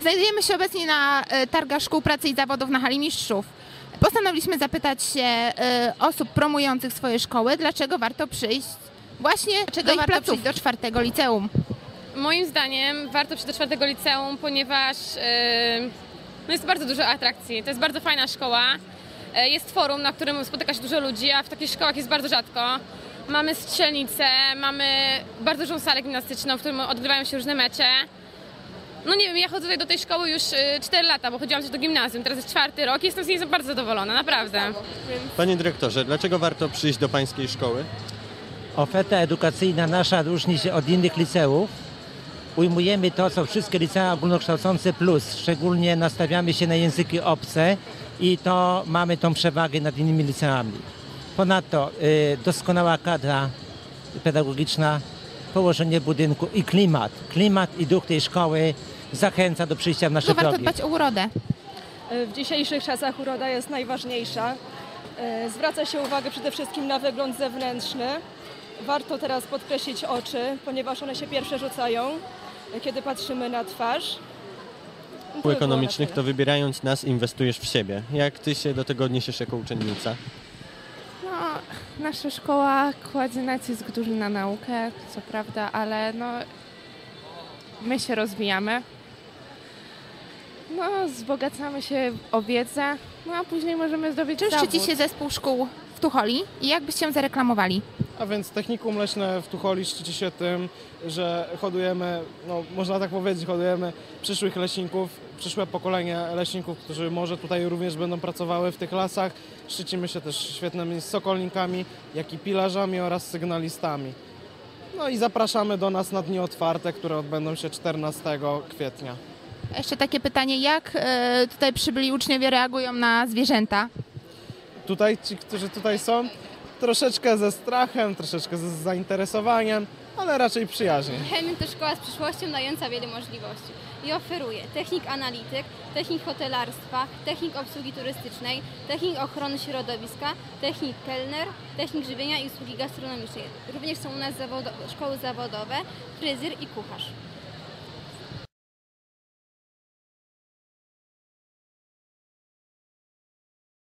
Znajdujemy się obecnie na e, targach szkół pracy i zawodów na hali mistrzów. Postanowiliśmy zapytać się e, osób promujących swoje szkoły, dlaczego warto przyjść właśnie do ich warto placów, do czwartego liceum. Moim zdaniem warto przyjść do czwartego liceum, ponieważ yy, no jest bardzo dużo atrakcji. To jest bardzo fajna szkoła. Jest forum, na którym spotyka się dużo ludzi, a w takich szkołach jest bardzo rzadko. Mamy strzelnicę, mamy bardzo dużą salę gimnastyczną, w którym odgrywają się różne mecze. No nie wiem, ja chodzę tutaj do tej szkoły już 4 lata, bo chodziłam też do gimnazjum. Teraz jest czwarty rok i jestem z niej bardzo zadowolona, naprawdę. Panie dyrektorze, dlaczego warto przyjść do pańskiej szkoły? Oferta edukacyjna nasza różni się od innych liceów. Ujmujemy to, co wszystkie licea ogólnokształcące plus. Szczególnie nastawiamy się na języki obce i to mamy tą przewagę nad innymi liceami. Ponadto y, doskonała kadra pedagogiczna, położenie budynku i klimat. Klimat i duch tej szkoły zachęca do przyjścia w nasze Dlaczego warto drogi. dbać o urodę? W dzisiejszych czasach uroda jest najważniejsza. E, Zwraca się uwagę przede wszystkim na wygląd zewnętrzny. Warto teraz podkreślić oczy, ponieważ one się pierwsze rzucają, kiedy patrzymy na twarz. Ekonomicznych, to wybierając nas inwestujesz w siebie. Jak ty się do tego odniesiesz jako uczennica? No, nasza szkoła kładzie nacisk duży na naukę, co prawda, ale no, my się rozwijamy. No, wzbogacamy się o wiedzę, no a później możemy zdobyć Czym szczyci się zespół szkół w Tucholi i jak byście się zareklamowali? A więc technikum leśne w Tucholi szczyci się tym, że hodujemy, no można tak powiedzieć, hodujemy przyszłych leśników, przyszłe pokolenie leśników, którzy może tutaj również będą pracowały w tych lasach. Szczycimy się też świetnymi sokolnikami, jak i pilarzami oraz sygnalistami. No i zapraszamy do nas na dni otwarte, które odbędą się 14 kwietnia. Jeszcze takie pytanie, jak e, tutaj przybyli uczniowie reagują na zwierzęta? Tutaj ci, którzy tutaj są, troszeczkę ze strachem, troszeczkę ze zainteresowaniem, ale raczej przyjaźnie. Chemii to szkoła z przyszłością dająca wiele możliwości i oferuje technik analityk, technik hotelarstwa, technik obsługi turystycznej, technik ochrony środowiska, technik kelner, technik żywienia i usługi gastronomicznej. Również są u nas zawodo- szkoły zawodowe, fryzjer i kucharz.